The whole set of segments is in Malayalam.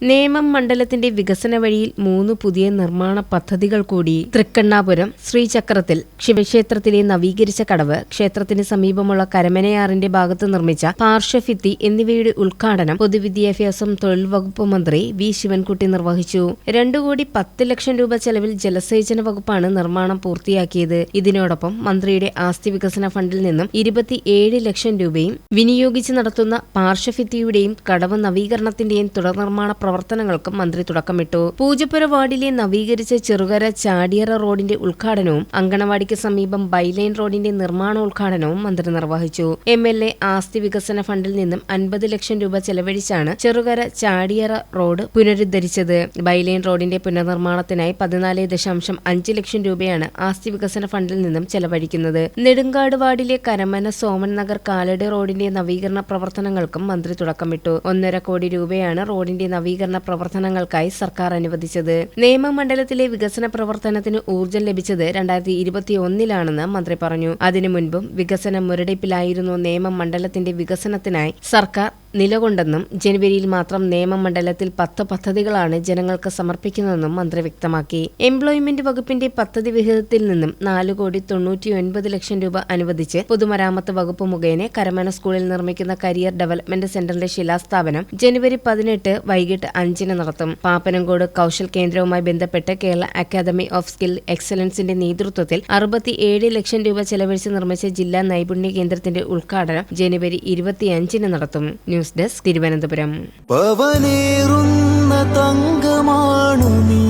നേമം മണ്ഡലത്തിന്റെ വികസന വഴിയിൽ മൂന്ന് പുതിയ നിർമ്മാണ പദ്ധതികൾ കൂടി തൃക്കണ്ണാപുരം ശ്രീചക്രത്തിൽ ശിവക്ഷേത്രത്തിലെ നവീകരിച്ച കടവ് ക്ഷേത്രത്തിന് സമീപമുള്ള കരമനയാറിന്റെ ഭാഗത്ത് നിർമ്മിച്ച പാർശ്വഭിത്തി എന്നിവയുടെ ഉദ്ഘാടനം പൊതുവിദ്യാഭ്യാസം തൊഴിൽ വകുപ്പ് മന്ത്രി വി ശിവൻകുട്ടി നിർവഹിച്ചു. രണ്ടു കോടി പത്ത് ലക്ഷം രൂപ ചെലവിൽ ജലസേചന വകുപ്പാണ് നിർമ്മാണം പൂർത്തിയാക്കിയത്. ഇതിനോടൊപ്പം മന്ത്രിയുടെ ആസ്തി വികസന ഫണ്ടിൽ നിന്നും ഇരുപത്തിയേഴ് ലക്ഷം രൂപയും വിനിയോഗിച്ച് നടത്തുന്ന പാർശ്വഭിത്തിയുടെയും കടവ് നവീകരണത്തിന്റെയും തുടർനിർമ്മാണ പ്രവർത്തനങ്ങൾക്കും മന്ത്രി തുടക്കമിട്ടു. പൂജപ്പുര വാർഡിലെ നവീകരിച്ച ചെറുകര ചാടിയറ റോഡിന്റെ ഉദ്ഘാടനവും അങ്കണവാടിക്ക് സമീപം ബൈലൈൻ റോഡിന്റെ നിർമ്മാണ ഉദ്ഘാടനവും മന്ത്രി നിർവഹിച്ചു. എം എൽ എ ആസ്തി വികസന ഫണ്ടിൽ നിന്നും അൻപത് ലക്ഷം രൂപ ചെലവഴിച്ചാണ് ചെറുകര ചാടിയറ റോഡ് പുനരുദ്ധരിച്ചത്. ബൈലൈൻ റോഡിന്റെ പുനർനിർമ്മാണത്തിനായി പതിനാല് ദശാംശം അഞ്ച് ലക്ഷം രൂപയാണ് ആസ്തി വികസന ഫണ്ടിൽ നിന്നും ചെലവഴിക്കുന്നത്. നെടുങ്കാട് വാർഡിലെ കരമന സോമൻ നഗർ കാലടി റോഡിന്റെ നവീകരണ പ്രവർത്തനങ്ങൾക്കും മന്ത്രി തുടക്കമിട്ടു. ഒന്നര കോടി രൂപയാണ് റോഡിന്റെ നവീകരണ പ്രവർത്തനങ്ങൾക്കായി സർക്കാർ അനുവദിച്ചത്. നിയമമണ്ഡലത്തിലെ വികസന പ്രവർത്തനത്തിന് ഊർജം ലഭിച്ചത് രണ്ടായിരത്തി ഇരുപത്തിയൊന്നിലാണെന്ന് മന്ത്രി പറഞ്ഞു. അതിനു മുൻപും വികസനം മുരടിപ്പിലായിരുന്നു നിയമമണ്ഡലത്തിന്റെ വികസനത്തിനായി സർക്കാർ നിലകൊണ്ടെന്നും ജനുവരിയിൽ മാത്രം നിയമമണ്ഡലത്തിൽ പത്ത് പദ്ധതികളാണ് ജനങ്ങൾക്ക് സമർപ്പിക്കുന്നതെന്നും മന്ത്രി വ്യക്തമാക്കി. എംപ്ലോയ്മെന്റ് വകുപ്പിന്റെ പദ്ധതി വിഹിതത്തിൽ നിന്നും നാല് കോടി തൊണ്ണൂറ്റി ഒൻപത് ലക്ഷം രൂപ അനുവദിച്ച് പൊതുമരാമത്ത് വകുപ്പ് മുഖേന കരമന സ്കൂളിൽ നിർമ്മിക്കുന്ന കരിയർ ഡെവലപ്മെന്റ് സെന്ററിന്റെ ശിലാസ്ഥാപനം ജനുവരി പതിനെട്ട് വൈകിട്ട് അഞ്ചിന് നടത്തും. പാപ്പനംകോട് കൗശൽ കേന്ദ്രവുമായി ബന്ധപ്പെട്ട് കേരള അക്കാദമി ഓഫ് സ്കിൽ എക്സലൻസിന്റെ നേതൃത്വത്തിൽ അറുപത്തിയേഴ് ലക്ഷം രൂപ ചെലവഴിച്ച് നിർമ്മിച്ച ജില്ലാ നൈപുണ്യ കേന്ദ്രത്തിന്റെ ഉദ്ഘാടനം ജനുവരി ഇരുപത്തിയഞ്ചിന് നടത്തും. ന്യൂസ് ഡെസ്ക് തിരുവനന്തപുരം പവനേറുന്ന തങ്കമാണു നീ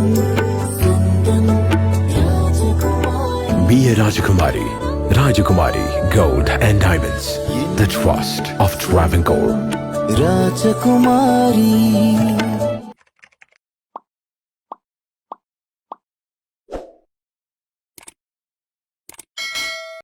എന്നും സ്വന്തം രാജകുമാരി Be a Rajakumari. Rajakumari Gold and Diamonds. Rajkumari.